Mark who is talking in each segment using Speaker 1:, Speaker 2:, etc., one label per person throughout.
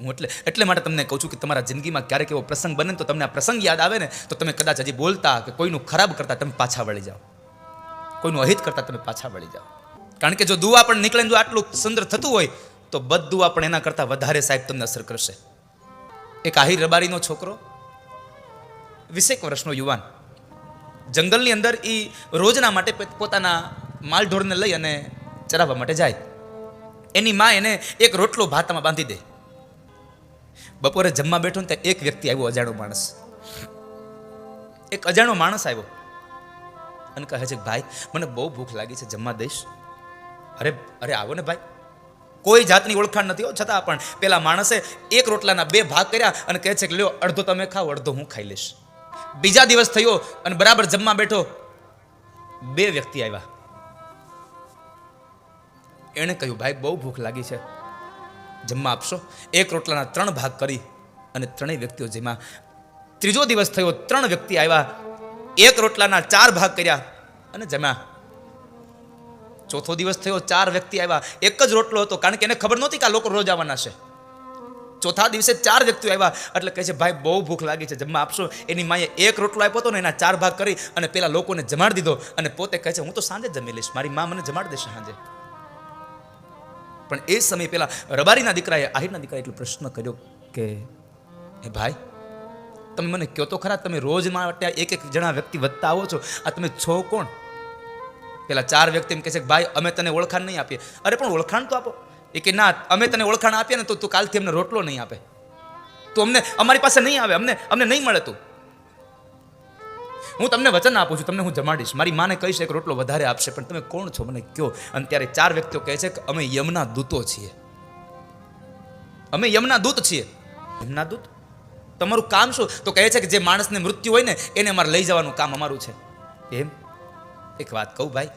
Speaker 1: હું એટલે એટલે માટે તમને કહું છું કે તમારા જિંદગીમાં ક્યારેક એવો પ્રસંગ બને તો તમને આ પ્રસંગ યાદ આવે ને તો તમે કદાચ હજી બોલતા કે કોઈનું ખરાબ કરતા તમે પાછા વળી જાઓ. કોઈનું અહિત કરતા તમે પાછા વળી જાઓ. કારણ કે જો દુઆ પણ નીકળે જો આટલું સુંદર થતું હોય, તો બધું પણ એના કરતાં વધારે સાહેબ તમને અસર કરશે. એક આહિર રબારીનો છોકરો, વીસેક વર્ષનો યુવાન, જંગલની અંદર એ રોજના માટે પોતાના માલઢોરને લઈ અને ચરાવવા માટે જાય. એની મા એને એક રોટલો ભાતામાં બાંધી દે. બપોરે જમવા બેઠો ને ત્યાં એક વ્યક્તિ આવ્યો અજાણો માણસ. એક અજાણો માણસ આવ્યો. અને કહે છે ભાઈ, મને બહુ ભૂખ લાગી છે, જમવા દઈશ. અરે અરે, આવો ને ભાઈ. કોઈ જાતની ઓળખાણ નથી હો, છતાં પણ પેલા માણસે એક રોટલાના બે ભાગ કર્યા અને કહે છે કે, લ્યો, અડધો તમે ખાઓ, અડધો હું ખાઈ લઈશ. બીજા દિવસ થયો અને બરાબર જમવા બેઠો. બે વ્યક્તિ આવ્યા. એણે કહ્યું, ભાઈ, બહુ ભૂખ લાગી છે. જમવા આપશો? એક રોટલાના ત્રણ ભાગ કરી અને ત્રણેય વ્યક્તિઓ જેમાં ત્રીજો દિવસ થયો, ત્રણ વ્યક્તિ આવ્યા, એક રોટલાના ચાર ભાગ કર્યા અને જમ્યા. ચોથો દિવસ થયો, ચાર વ્યક્તિ આવ્યા. એક જ રોટલો હતો, કારણ કે એને ખબર નહોતી કે આ લોકો રોજ આવવાના છે. ચોથા દિવસે ચાર વ્યક્તિઓ આવ્યા, એટલે કહે છે, ભાઈ, બહુ ભૂખ લાગી છે, જમવા આપશો? એની માએ એક રોટલો આપ્યો હતો ને, એના ચાર ભાગ કરી અને પેલા લોકોને જમાડી દીધો અને પોતે કહે છે, હું તો સાંજે જમી લઈશ, મારી મા મને જમાડી દેશે સાંજે. પણ એ સમય પહેલાં રબારીના દીકરાએ આહિરના દીકરાએ એટલો પ્રશ્ન કર્યો કે એ ભાઈ, તમે મને કહો તો ખરા? તમે રોજ માટે એક એક જણા વ્યક્તિ વધતા આવો છો. આ તમે છો કોણ? પેલા ચાર વ્યક્તિ એમ કહે છે કે, ભાઈ, અમે તને ઓળખાણ નહીં આપીએ. અરે, પણ ઓળખાણ તો આપો. એ કે, ના, અમે તને ઓળખાણ આપીએ ને તો તું કાલથી અમને રોટલો નહીં આપે. તું અમને અમારી પાસે નહીં આવે, અમને અમને નહીં મળે તું. હું તમને વચન આપું છું, તમને હું જમાડીશ. મારી માને કહીશ એક રોટલો વધારે આપશે, પણ તમે કોણ છો મને કયો? અને ત્યારે ચાર વ્યક્તિઓ કહે છે કે અમે યમના દૂતો છીએ. અમે યમના દૂત છીએ. યમના દૂત? તમારું કામ શું? તો કહે છે કે જે માણસને મૃત્યુ હોય ને, એને અમારે લઈ જવાનું કામ અમારું છે. એમ? એક વાત કહું ભાઈ.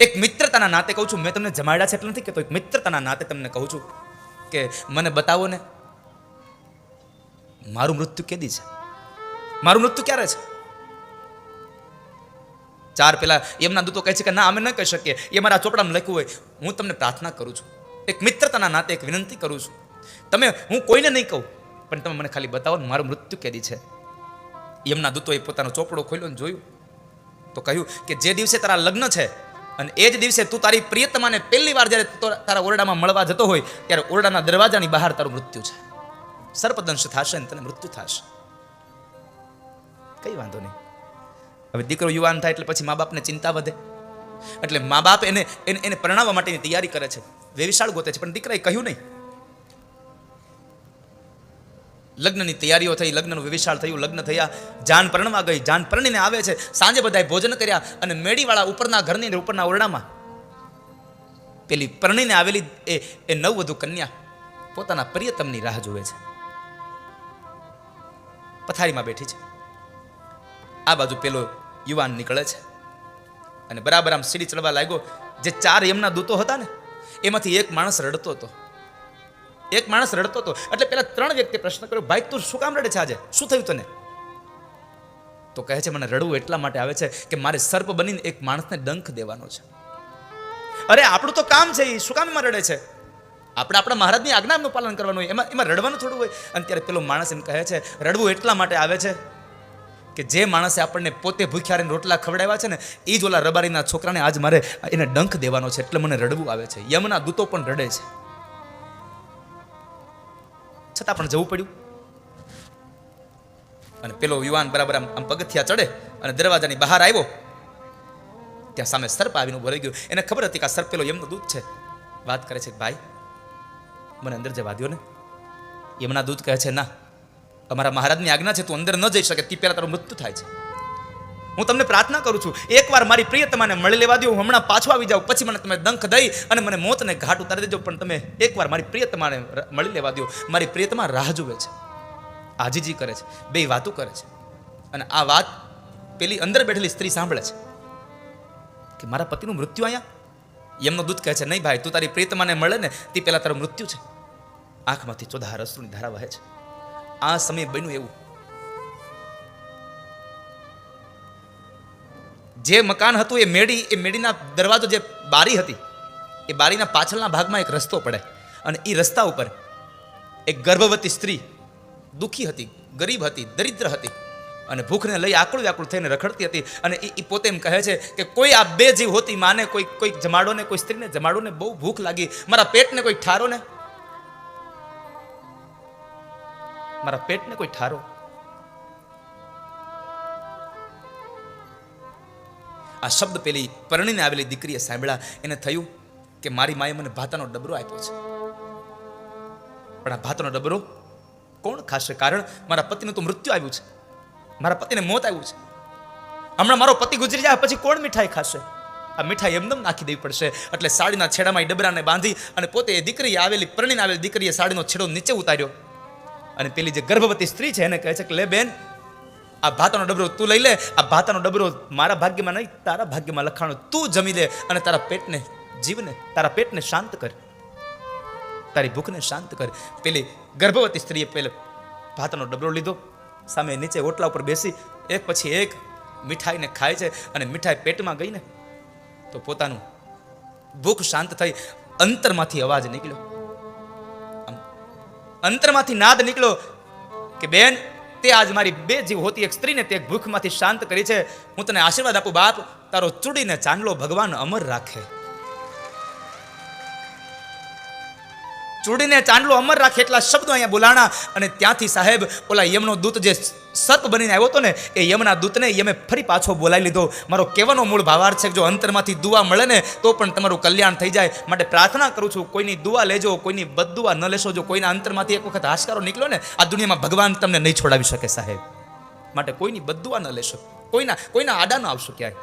Speaker 1: એક મિત્રતાના નાતે કહું છું, મેં તમને જમાડ્યા છે એટલે નથી કહેતો, એક મિત્રતાના નાતે તમને કહું છું કે મને બતાવો ને, મારું મૃત્યુ કેદી છે? મારું મૃત્યુ ક્યારે છે? ચાર પેલા એમના દૂતો કહે છે કે, ના, અમે ન કહી શકીએ. એ મારા ચોપડામાં લખ્યું હોય. હું તમને પ્રાર્થના કરું છું. એક મિત્રતાના નાતે એક વિનંતી કરું છું. તમે, હું કોઈને નહીં કહું, પણ તમે મને ખાલી બતાવો મારું મૃત્યુ કેદી છે. એમના દૂતોએ પોતાનો ચોપડો ખોલ્યો જોયું. તો કહ્યું કે, જે દિવસે તારા લગ્ન છે અને એ જ દિવસે તું તારી પ્રિયતમાને પહેલી વાર જ્યારે તારા ઓરડામાં મળવા જતો હોય, ત્યારે ઓરડાના દરવાજાની બહાર તારું મૃત્યુ છે. સર્પદંશ થશે ને તને મૃત્યુ થશે. કઈ વાંધો નહીં. હવે દીકરો યુવાન થાય એટલે પછી મા બાપને ચિંતા વધે. એટલે મા બાપ એને એને એને પરણાવવા માટેની તૈયારી કરે છે. વેવિશાળ ગોતે છે, પણ દીકરાએ કહ્યું નહીં. લગ્નની તૈયારીઓ થઈ, લગ્નનું વિશાળ થયું, લગ્ન થયા, જાન પરણવા ગઈ, જાન પરણીને આવે છે. સાંજે બધાએ ભોજન કર્યા અને મેડીવાળા ઉપરના ઘરની ઉપરના ઓરડામાં પેલી પરણીને આવેલી એ એ નવવધુ કન્યા પોતાના પ્રિયતમની રાહ જુએ છે. પથારીમાં બેઠી છે. આ બાજુ પેલો યુવાન નીકળે છે. અને બરાબર આમ સીડી ચડવા લાગ્યો. જે ચાર એમના દૂતો હતા ને, એમાંથી એક માણસ રડતો હતો. એક માણસ રડતો હતો. એટલે પેલા ત્રણ વ્યક્તિ પ્રશ્ન કર્યો, ભાઈ, તું શું કામ રડે છે આજે? શું થયું તને? તો કહે છે, મને રડવું એટલા માટે આવે છે કે મારે સર્પ બનીને એક માણસને ડંખ દેવાનો છે. અરે, આપણું તો કામ છે એ શું કામ એમાં રડે છે? આપણે આપણા મહારાજની આજ્ઞાનું પાલન કરવાનું હોય. એમાં એમાં રડવાનું થોડું હોય. અને ત્યારે પેલો માણસ એમ કહે છે, રડવું એટલા માટે આવે છે કે જે માણસે આપણને પોતે ભૂખ્યા રોટલા ખવડાવ્યા છે ને એ જ ઓલા રબારીના છોકરાને આજ મારે એને ડંખ દેવાનો છે એટલે મને રડવું આવે છે. યમના દૂતો પણ રડે છે. છતાં પણ જવું પડ્યું. અને પેલો યુવાન બરાબર આમ આમ પગથિયા ચડે અને દરવાજાની બહાર આવ્યો. ત્યાં સામે સર્પ આવીને ઊભો રહી ગયો. એને ખબર હતી કે આ સર્પ પેલો યમનો દૂત છે. વાત કરે છે ભાઈ, મને અંદર જવા દો ને. યમના દૂત કહે છે, ના અમારા મહારાજની આજ્ઞા છે, તું અંદર ન જઈ શકે, તે પહેલા તારું મૃત્યુ થાય છે. હું તમને પ્રાર્થના કરું છું, એકવાર મારી પ્રિયતમાને મળી લેવા દો, હું હમણાં પાછો આવી જાઉં, પછી મને તમે દંખ દઈ અને મને મોતને ઘાટ ઉતારી દેજો, પણ તમે એકવાર મારી પ્રિયતમાને મળી લેવા દો. મારી પ્રિયતમા રાહ જુએ છે, આજીજી કરે છે, બે વાતો કરે છે. અને આ વાત પેલી અંદર બેઠેલી સ્ત્રી સાંભળે છે, કે મારા પતિનું મૃત્યુ અહીંયા? એમનો દૂત કહે છે, નહીં ભાઈ, તું તારી પ્રિયતમાને મળે ને, તે પહેલાં તારું મૃત્યુ છે. આંખમાંથી ચોધા રસરૂની ધારા વહે છે. આ સમય બન્યું એવું. જે મકાન હતું એ મેડી એ મેડીના દરવાજો જે બારી હતી, એ બારીના પાછળના ભાગમાં એક રસ્તો પડે અને એ રસ્તા ઉપર એક ગર્ભવતી સ્ત્રી દુઃખી હતી, ગરીબ હતી, દરિદ્ર હતી અને ભૂખને લઈ આકળું વ્યાકુળ થઈને રખડતી હતી અને એ પોતે એમ કહે છે કે કોઈ આ બે જીવ હોતી માને કોઈ કોઈ જમાડો ને કોઈ સ્ત્રીને જમાડો ને બહુ ભૂખ લાગી, મારા પેટને કોઈ ઠારો ને મારા પેટને કોઈ ઠારો? આ શબ્દ પેલી પરણીને આવેલી દીકરીએ સાંભળ્યા, એને થયું કે મારી માએ મને ભાતાનો ડબરો આપ્યો છે. પણ આ ભાતનો ડબરો કોણ ખાશે? કારણ મારા પતિનું તો મૃત્યુ આવ્યું છે. મારા પતિને મોત આવ્યું છે. હમણાં મારો પતિ ગુજરી જાય, પછી કોણ મીઠાઈ ખાશે? આ મીઠાઈ એમનેમ નાખી દેવી પડશે. એટલે સાડીના છેડામાં ડબરાને બાંધી અને પોતે એ દીકરી આવેલી, પરણીને આવેલી દીકરીએ સાડીનો છેડો નીચે ઉતાર્યો. અને પેલી જે ગર્ભવતી સ્ત્રી છે એને કહે છે કે, લે બેન, આ ભાતાનો ડબરો તું લઈ લે, આ ભાતાનો ડબરો મારા ભાગ્યમાં નહીં, તારા ભાગ્યમાં લખાણો તું જમી લે અને તારા પેટને, જીવને, તારા પેટને શાંત કર. તારી ભૂખને શાંત કર. પેલી ગર્ભવતી સ્ત્રીએ પેલે ભાતનો ડબરો લીધો, સામે નીચે ઓટલા ઉપર બેસી, એક પછી એક મીઠાઈને ખાય છે અને મીઠાઈ પેટમાં ગઈને તો પોતાનું ભૂખ શાંત થઈ અંતરમાંથી અવાજ નીકળ્યો. અંતરમાંથી નાદ નીકળો કે, બેન, તે આજ મારી બે જીવ હોતી, એક સ્ત્રીને તે ભૂખમાંથી શાંત કરી છે. હું તને આશીર્વાદ આપું, બાપ. તારો ચૂડીને ચાંદલો ભગવાન અમર રાખે. ચૂડીને ચાંદલો અમર રાખે એટલા શબ્દો અહીંયા બોલાણા અને ત્યાંથી સાહેબ, ઓલા યમનો દૂત જે સર્પ બનીને આવ્યો હતો ને, એ યમના દૂતને યમે ફરી પાછો બોલાવી લીધો. મારો કહેવાનો મૂળ ભાવાર્થ છે જો અંતરમાંથી દુઆ મળે ને, તો પણ તમારું કલ્યાણ થઈ જાય. માટે પ્રાર્થના કરું છું, કોઈની દુવા લેજો, કોઈની બદદુઆ ન લેશો. જો કોઈના અંતરમાંથી એક વખત હાશકારો નીકળો ને, આ દુનિયામાં ભગવાન તમને નહીં છોડાવી શકે સાહેબ. માટે કોઈની બદદુઆ ન લેશો. કોઈના કોઈના આડા ન આવશો ક્યાંય.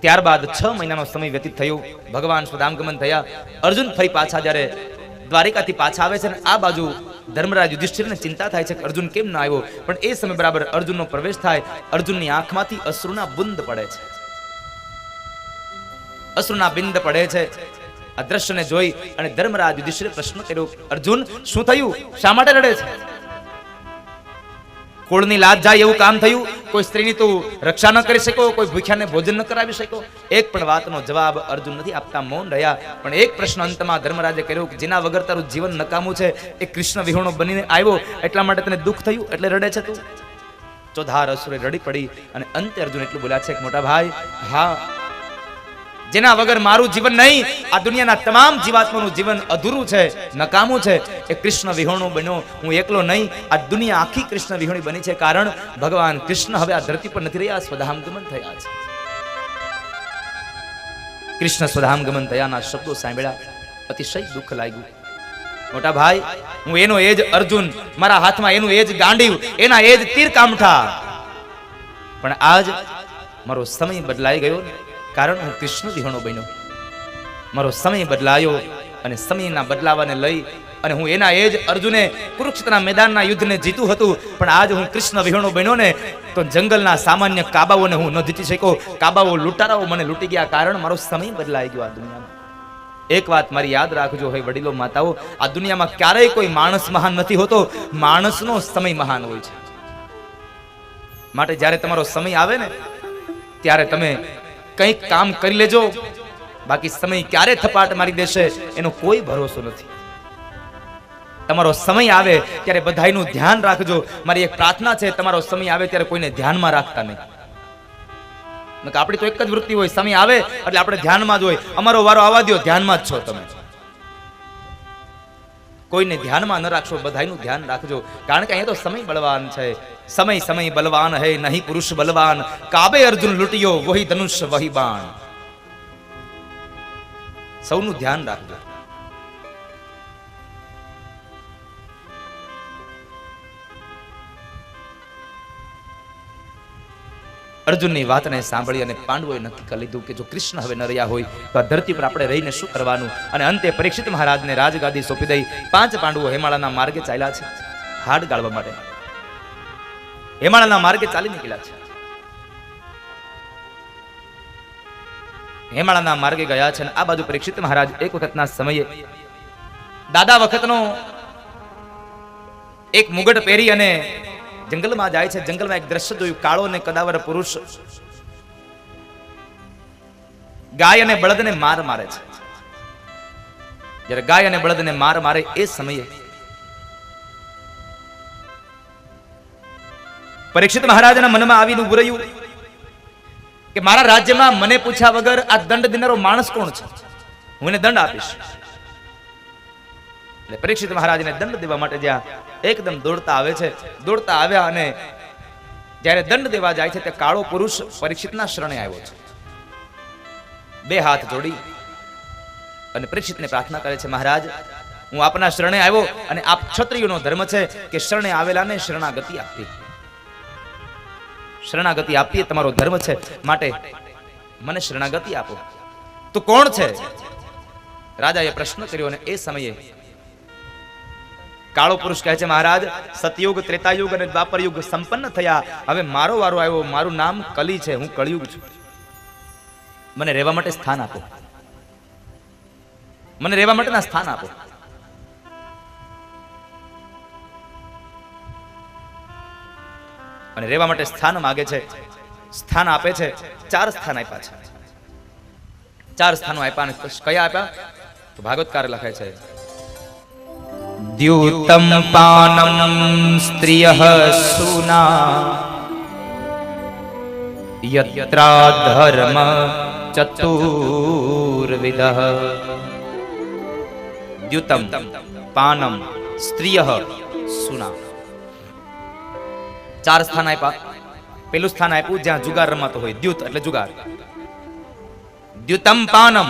Speaker 1: ત્યારબાદ છ મહિનાનો સમય વ્યતીત થયો. ભગવાન સ્વદામગમન થયા. અર્જુન ફરી પાછા જ્યારે દ્વારિકાથી પાછા આવે છે અને આ બાજુ ધર્મરાજ યુધિષ્ઠિરને ચિંતા થાય છે કે અર્જુન કેમ ના આવ્યો? પણ એ સમય બરાબર અર્જુનનો પ્રવેશ થાય, અર્જુનની આંખમાંથી અશ્રુના બુંદ પડે છે. અશ્રુના બિંદ પડે છે. આ દ્રશ્યને જોઈ અને ધર્મરાજ યુધિષ્ઠિરે પ્રશ્ન કર્યો, અર્જુન, શું થયું? શા માટે રડે છે? કુળની લાજ જાય એવું કામ થયું. કોઈ સ્ત્રીની તું રક્ષા ન કરી શકો કોઈ ભૂખ્યાને ભોજન ન કરાવી શકો એક પણ વાતનો જવાબ અર્જુન નથી આપતા, મૌન રહ્યા. પણ એક પ્રશ્ન અંતમાં ધર્મરાજે કર્યો કે જેના વગર તારું જીવન નકામું છે, એ કૃષ્ણ વિહોણો બનીને આવ્યો. એટલા માટે તને દુઃખ થયું? એટલે રડે છે તું. ચોધાર અસુરે રડી પડી અને અંતે અર્જુન એટલું બોલ્યા છે કે, મોટા ભાઈ, હા જેના વગર મારું જીવન નહીં, આ દુનિયાના તમામ જીવાત્માનું જીવન અધૂરું છે, નકામું છે. એ કૃષ્ણ વિહોણું બન્યો, હું એકલો નહીં, આ દુનિયા આખી કૃષ્ણ વિહોણી બની છે કારણ ભગવાન કૃષ્ણ હવે આ ધરતી પર નથી રહ્યા સ્વધામગમન થયા છે. કૃષ્ણ સ્વધામગમન થયાના શબ્દો સાંભળ્યા, અતિશય દુઃખ લાગ્યું. મોટા ભાઈ, હું એનો એ જ અર્જુન, મારા હાથમાં એનું એ જ ગાંડીવ, એના એ જ તીર કામઠા. પણ આજ મારો સમય બદલાઈ ગયો ને કારણ હું કૃષ્ણ વિહોણો બન્યો. મારો સમય બદલાયો અને સમયના બદલાવાને લઈ અને હું એના એ જ અર્જુને કુરુક્ષેત્રના મેદાનના યુદ્ધને જીતું હતું. પણ આજ હું કૃષ્ણ વિહોણો બન્યો ને, તો જંગલના સામાન્ય કાબાઓને હું ન જીતી શક્યો. કાબાઓ લૂંટારાઓ મને લૂંટી ગયા કારણ મારો સમય બદલાઈ ગયો આ દુનિયામાં. એક વાત મારી યાદ રાખજો હોય વડીલો માતાઓ, આ દુનિયામાં ક્યારેય કોઈ માણસ મહાન નથી હોતો. માણસનો સમય મહાન હોય છે. માટે જ્યારે તમારો સમય આવે ને, ત્યારે તમે કંઈક કામ કરી લેજો. બાકી સમય ક્યારે થપાટ મારી દેશે એનો કોઈ ભરોસો નથી. તમારો સમય આવે ત્યારે બધાયનું ધ્યાન રાખજો. મારી એક પ્રાર્થના છે, તમારો સમય આવે ત્યારે કોઈને ધ્યાનમાં રાખતા નહીં. આપણી તો એક જ વૃત્તિ હોય, સમય આવે એટલે આપણે ધ્યાનમાં જ હોય. અમારો વારો આવવા દો ધ્યાનમાં જ છો તમે. કોઈને ધ્યાનમાં ન રાખશો, બધાયનું ધ્યાન રાખજો. કારણ કે અહીંયા તો સમય બળવાન છે. સમય સમય બલવાન હૈ, નહીં પુરુષ બલવાન કાબે અર્જુન લૂંટ્યો, વહી ધનુષ વહી બાણ સૌનું ધ્યાન રાખજો. અર્જુનની વાતને સાંભળી અને પાંડવોએ નક્કી કરી લીધું કે જો કૃષ્ણ હવે ન રહ્યા હોય, તો આ ધરતી પર આપણે રહીને શું કરવાનું? અને અંતે પરીક્ષિત મહારાજને રાજગાદી સોંપી દઈ પાંચ પાંડવો હેમાળાના માર્ગે ચાલ્યા છે. હાડ ગાળવા માટે. હેમાળાના માર્ગે ચાલી નીકળ્યા છે. હેમાળાના માર્ગે ગયા છે અને આ બાજુ પરીક્ષિત મહારાજ એક વખતના સમયે દાદા વખતનો એક મુગટ પહેરી અને જંગલમાં જાય છે. જંગલમાં એક દ્રશ્ય જોયું. કાળો અને કદાવર પુરુષ ગાય અને બળદને માર મારે છે. જ્યારે ગાય અને બળદને માર મારે એ સમયે પરીક્ષિત મહારાજના મનમાં આવીને ઉભું રહ્યું કે મારા રાજ્યમાં મને પૂછ્યા વગર આ દંડ દેનારો માણસ કોણ છે? હું એને દંડ આપીશ. એટલે પરીક્ષિત મહારાજને દંડ દેવા માટે જ્યાં એકદમ દોડતા આવે છે. દોડતા આવ્યા અને જ્યારે દંડ દેવા જાય છે તે કાળો પુરુષ પરીક્ષિતના શરણે આવ્યો છે. બે હાથ જોડી અને પરીક્ષિતને પ્રાર્થના કરે છે, મહારાજ, હું આપના શરણે આવ્યો અને આપ ક્ષત્રિયોનો ધર્મ છે કે શરણે આવેલાને શરણાગતિ આપવી. શરણાગતિ આપીએ, તમારો ધર્મ છે, માટે મને શરણાગતિ આપો. તો કોણ છે? રાજાએ પ્રશ્ન કર્યો અને એ સમયે કાળો પુરુષ કહે છે, મહારાજ, સતયુગ, ત્રેતાયુગ અને દ્વાપર યુગ સંપન્ન થયા. હવે મારો વારો આવ્યો. મારું નામ કલી છે. હું કળિયુગ છું. મને રહેવા માટે સ્થાન આપો. મને રહેવા માટેના સ્થાન આપો. અને રહેવા માટે સ્થાન માગે છે. સ્થાન આપે છે. ચાર સ્થાન આપ્યા છે. ચાર સ્થાનો આપ્યા અને કયા આપ્યા? તો ભાગવતકાર લખે છે દ્યુતમ પાનમ સ્ત્રિય સુના યત્રા ધર્મ ચતુર્વિધ દ્યુતમ પાનમ સ્ત્રિય સુના ચાર સ્થાન આપ્યા પેલું સ્થાન આપ્યું જ્યાં જુગાર રમાતો હોય દ્યુત એટલે જુગાર દ્યુતમ પાનમ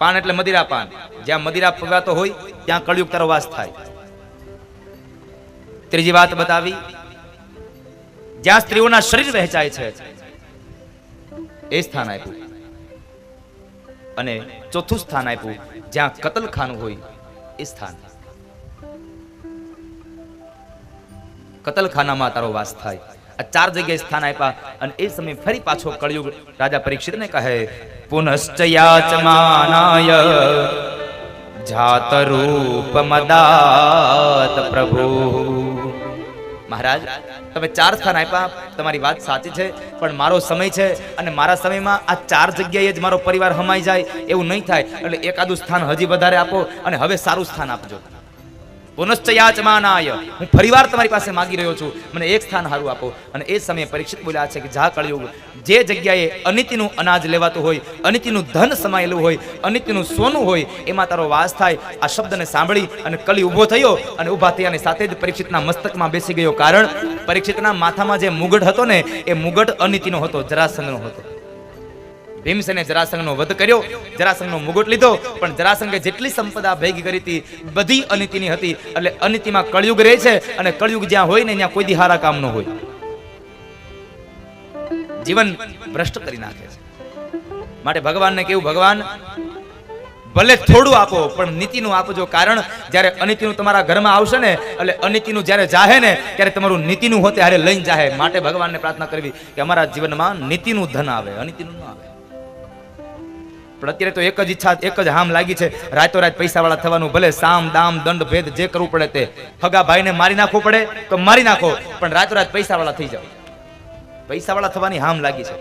Speaker 1: પાન એટલે મદિરા પાન જ્યાં મદિરા પગાતો હોય ત્યાં કળિયુગ તારો થાય. ત્રીજી વાત બતાવી, જ્યાં સ્ત્રીઓના શરીર વહેંચાય છે, એ સ્થાન આપ્યું. અને ચોથું સ્થાન આપ્યું, જ્યાં કતલખાનું હોય, એ સ્થાન. કતલખાનામાં તારો વાસ થાય. આ ચાર જગ્યાએ સ્થાન આપ્યા અને એ સમય ફરી પાછો કળિયુગ રાજા પરીક્ષિતને કહે, પુનશ્ચ યાચમાનાય. જાત રૂપ મદાત પ્રભુ. મહારાજ, તમે ચાર સ્થાન આપ્યા. તમારી વાત સાચી છે, પણ મારો સમય છે અને મારા સમયમાં આ ચાર જગ્યાએ જ મારો પરિવાર હમાઈ જાય એવું નહીં થાય. એટલે એકાદું સ્થાન હજી વધારે આપો અને હવે સારું સ્થાન આપજો. પુનશ્ચ યાચમાનાય. હું ફરીવાર તમારી પાસે માંગી રહ્યો છું. મને એક સ્થાન સારું આપો. અને એ સમયે પરીક્ષિત બોલ્યા છે કે જા કળયુગ. જે જગ્યાએ અનિતિનું અનાજ લેવાતું હોય, અનિતિનું ધન સમાયેલું હોય, અનિતિનું સોનું હોય, એમાં તારો વાસ થાય. આ શબ્દને સાંભળી અને કલી ઊભો થયો અને ઊભા થયાની સાથે જ પરીક્ષિતના મસ્તકમાં બેસી ગયો. કારણ, પરીક્ષિતના માથામાં જે મુગટ હતો ને, એ મુગટ અનિતિનો હતો જરાસંઘનો હતો. ભીમસેને જરાસંઘનો વધ કર્યો. જરાસંઘનો મુગટ લીધો. પણ જરાસંઘે જેટલી સંપદા ભેગી કરી હતી, બધી અનિતિની હતી. એટલે અનિતિમાં કળયુગ રહે છે અને કળયુગ જ્યાં હોય ને, ત્યાં કોઈ દી હારા કામ ન હોય. જીવન ભ્રષ્ટ કરી નાખે છે. માટે ભગવાનને કેવું, ભગવાન, ભલે થોડું આપો, પણ નીતિનું આપજો. કારણ જ્યારે અનિતિનું તમારા ઘરમાં આવશે ને, એટલે અનિતિનું જ્યારે જાહે ને, ત્યારે તમારું નીતિનું હોતે ત્યારે લઈને જાહે. માટે ભગવાનને પ્રાર્થના કરવી કે અમારા જીવનમાં નીતિનું ધન આવે, અનિતિનું ન આવે. પણ અત્યારે તો એક જ ઈચ્છા, એક જ હામ લાગી છે. રાતો રાત પૈસા વાળા થવાનું ભલે, સામ, દામ, દંડ, ભેદ જે કરવું પડે તે. હગા ભાઈને મારી નાખવું પડે તો મારી નાખો, પણ રાતો રાત પૈસા વાળા થઈ જાઓ. પૈસા વાળા થવાની હામ લાગી છે.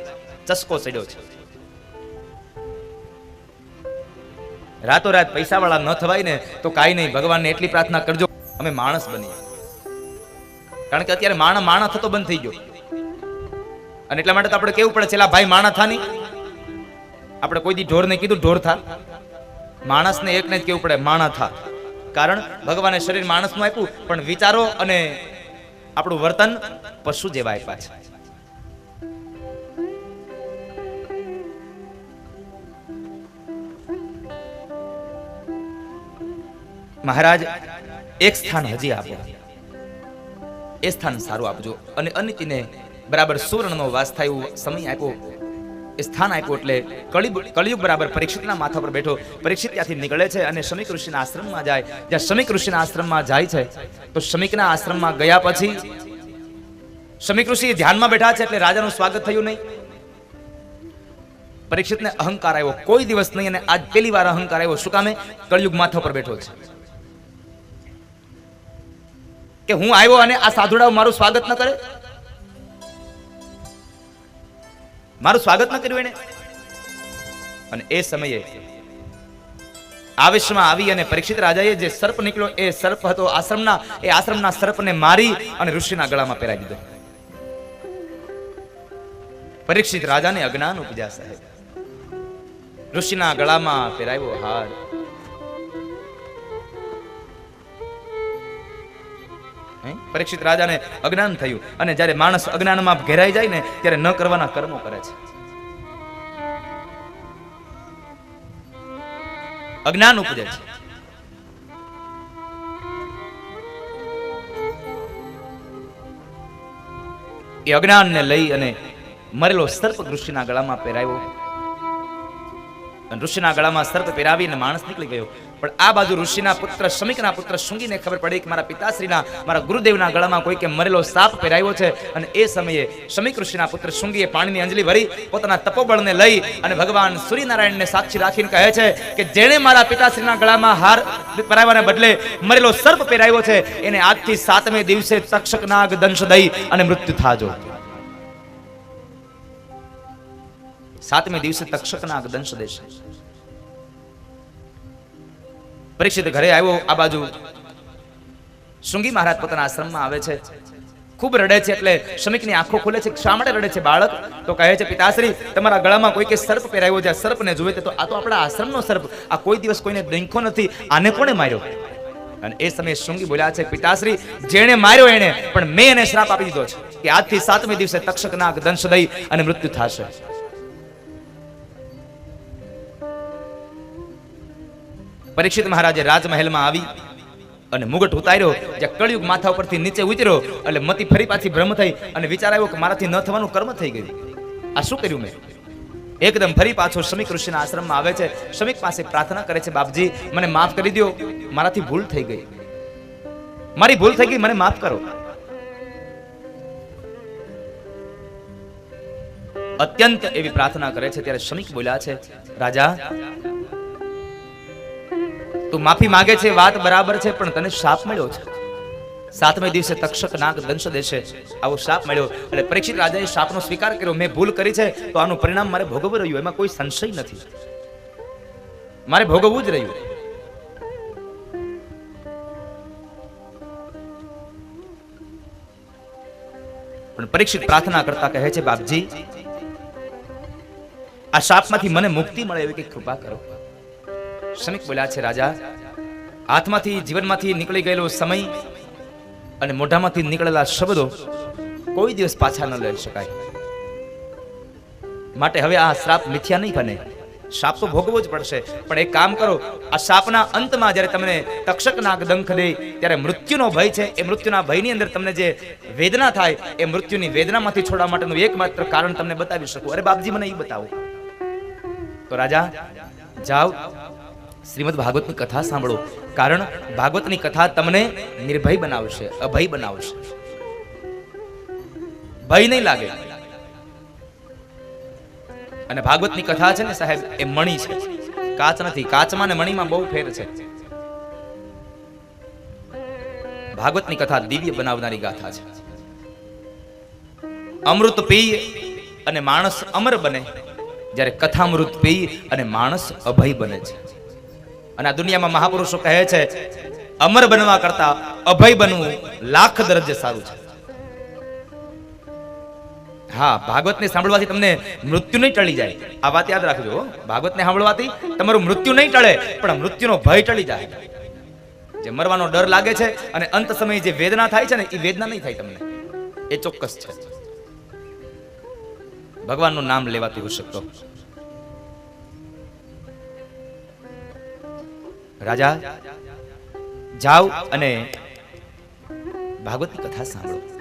Speaker 1: ચસ્કો ચડ્યો છે. રાતો રાત પૈસા વાળા ન થવાય ને તો કાંઈ નહીં, ભગવાનને એટલી પ્રાર્થના કરજો, અમે માણસ બનીએ. કારણ કે અત્યારે માણા માણા થતો બંધ થઈ ગયો. અને એટલા માટે તો આપણે કેવું પડે, છેલ્લા ભાઈ માણા થાની. આપણે કોઈ દી ઢોરને કીધું, ઢોર થા. માણસને એકને જ કેવું પડે, માણા થા. કારણ ભગવાને શરીર માણસનું આપ્યું, પણ વિચારો અને આપણું વર્તન પશુ જેવા આપ્યા છે. મહારાજ, એક સ્થાન હજી આપો. એ સ્થાન સારું આપજો. અને અનિતિને બરાબર સુવર્ણનો વાસ થાય સમય આપ્યો. સ્થાન આપ્યું એટલે કળિયુગ બરાબર પરીક્ષિતના માથા પર બેઠો પરીક્ષિત ત્યાંથી નીકળે છે અને શમિક ઋષિના આશ્રમમાં જાય. જ્યાં શમિક ઋષિના આશ્રમમાં જાય છે, તો શમિકના આશ્રમમાં ગયા પછી શમિક ઋષિ ધ્યાનમાં બેઠા છે એટલે રાજાનું સ્વાગત થયું નહીં. પરીક્ષિતને અહંકાર આવ્યો કોઈ દિવસ નહીં અને આજ પહેલી વાર અહંકાર આવ્યો. શું કામે? કળિયુગ માથા પર બેઠો છે. કે હું આવ્યો અને આ સાધુડાઓ મારું સ્વાગત ન કરે? મારું સ્વાગત ન કર્યું એને? અને એ સમયે આવેશમાં આવી અને પરીક્ષિત રાજાએ જે સર્પ નીકળ્યો, એ સર્પ હતો આશ્રમના, એ આશ્રમના સર્પને મારી અને ઋષિના ગળામાં પહેરાવી દીધો. પરીક્ષિત રાજાને અજ્ઞાન ઉપજ્યા સાહેબ, ઋષિના ગળામાં પહેરાવ્યો હાર. પરીક્ષિત રાજાને અજ્ઞાન થયું. અને જ્યારે માણસ અજ્ઞાનમાં ઘેરાઈ જાય ને, ત્યારે ન કરવાના કર્મો કરે છે. અજ્ઞાન ઉપજે છે. એ અજ્ઞાનને લઈ અને મરેલો સર્પ ઋષિના ગળામાં પહેરાવ્યો. અને ઋષિના ગળામાં સર્પ પહેરાવીને માણસ નીકળી ગયો. પણ આ બાજુ ઋષિના પુત્ર, શમિકના પુત્ર શૃંગીને ખબર પડી કે મારા પિતાશ્રીના, મારા ગુરુદેવના ગળામાં કોઈ કે મરેલો સાપ પહેરાવ્યો છે. અને એ સમયે શમિક ઋષિના પુત્ર શૃંગીએ પાણીની અંજલિ ભરી, પોતાના તપોબળને લઈ અને ભગવાન સૂર્યનારાયણને સાક્ષી રાખીને કહે છે કે જેણે મારા પિતાશ્રીના ગળામાં હાર પહેરાવવાને બદલે મરેલો સર્પ પહેરાવ્યો છે, એને આજથી સાતમે દિવસે તક્ષક નાગ દંશ દઈ અને મૃત્યુ થાજો. સાતમે દિવસે તક્ષકના દંશ દેશે પરીક્ષિત ઘરે આવ્યો, આ બાજુ શૃંગી મહારાજ પોતાના આશ્રમમાં આવે છે. ખૂબ રડે છે એટલે શ્રમિકની આંખો ખુલે છે. શા માટે રડે છે બાળક? તો કહે છે, પિતાશ્રી, તમારા ગળામાં કોઈ કે સર્પ પહેરાવ્યો છે. સર્પને જોવે તો આ તો આપણા આશ્રમનો સર્પ. આ કોઈ દિવસ કોઈને ડંખો નથી. આને કોણે માર્યો? અને એ સમયે શૃંગી બોલ્યા છે, પિતાશ્રી, જેણે માર્યો એને, પણ મેં એને શ્રાપ આપી દીધો છે કે આજથી સાતમે દિવસે તક્ષક નાગ દંશ દઈ અને મૃત્યુ થશે. પરીક્ષિત મહારાજે રાજમહેલમાં આવી અને મુગટ ઉતાર્યો, જ્યાં કળિયુગ માથા ઉપરથી નીચે ઉતર્યો એટલે મતી ફરી પાછી ભ્રમ થઈ અને વિચાર આવ્યો કે મારાથી ન થવાનું કર્મ થઈ ગયું. આ શું કર્યું મેં? એકદમ ફરી પાછો શમિક ઋષિના આશ્રમમાં આવે છે શમિક પાસે પ્રાર્થના કરે છે, બાપજી, મને માફ કરી દો મારાથી ભૂલ થઈ ગઈ. મારી ભૂલ થઈ ગઈ, મને માફ કરો. અત્યંત એવી પ્રાર્થના કરે છે, ત્યારે શમિક બોલ્યા છે, રાજા તું માફી માંગે છે, વાત બરાબર છે, પણ તને શાપ મળ્યો છે. સાતમે દિવસે તક્ષક નાગ દંશ દેશે આવો શાપ મળ્યો. એટલે પરીક્ષિત રાજાએ શાપનો સ્વીકાર કર્યો. મેં ભૂલ કરી છે, તો આનું પરિણામ મારે ભોગવવું રહ્યું. એમાં કોઈ સંશય નથી. મારે ભોગવવું જ રહ્યું. પણ પરીક્ષિત પ્રાર્થના કરતા કહે છે, બાપજી, આ શાપમાંથી મને મુક્તિ મળે એવી કઈ કૃપા કરો. શમિક બોલ્યા છે રાજા હાથમાંથી જીવનમાંથી નીકળી ગયેલો સમય અને મોઢામાંથી નીકળેલા શબ્દો કોઈ દિવસ પાછા ન લઈ શકાય. માટે હવે આ શ્રાપ મિથ્યા નહીં બને. શાપ તો ભોગવવો જ પડશે. પણ એક કામ કરો, આ શાપના અંતમાં જ્યારે તમને તક્ષક નાગ દંખ દે, ત્યારે મૃત્યુનો ભય છે. એ મૃત્યુના ભયની અંદર તમને જે વેદના થાય, એ મૃત્યુની વેદનામાંથી છોડવા માટેનું એકમાત્ર કારણ તમને બતાવી શકું. અરે બાપજી, મને એ બતાવો. તો રાજા, જાઓ શ્રીમદ ભાગવતની કથા સાંભળો. કારણ ભાગવતની કથા તમને નિર્ભય બનાવશે, અભય બનાવશે. ભય નહીં લાગે. અને ભાગવતની કથા છે ને સાહેબ, એ મણી છે. કાચ નથી, કાચમાં ને મણીમાં બહુ ફેર છે. ભાગવતની કથા દિવ્ય બનાવનારી ગાથા છે. અમૃત પી અને માણસ અમર બને. જ્યારે કથામૃત પી અને માણસ અભય બને છે. અને આ દુનિયામાં મહાપુરુષો કહે છે, અમર બનવા કરતા અભય બનવું લાખ દરજ્જે સારું છે. હા, ભાગવતને સાંભળવાથી તમને મૃત્યુ નહીં ટળી જાય. આ વાત યાદ રાખજો હો. ભાગવતને સાંભળવાથી તમારું મૃત્યુ નહીં ટળે, પણ મૃત્યુનો ભય ટળી જાય. જે મરવાનો ડર લાગે છે અને અંત સમયે જે વેદના થાય છે ને એ વેદના નહીં થાય તમને. એ ચોક્કસ છે. ભગવાનનું નામ લેવાથી હોઈ શકતો. રાજા જાઓ અને ભાગવતની કથા સાંભળો.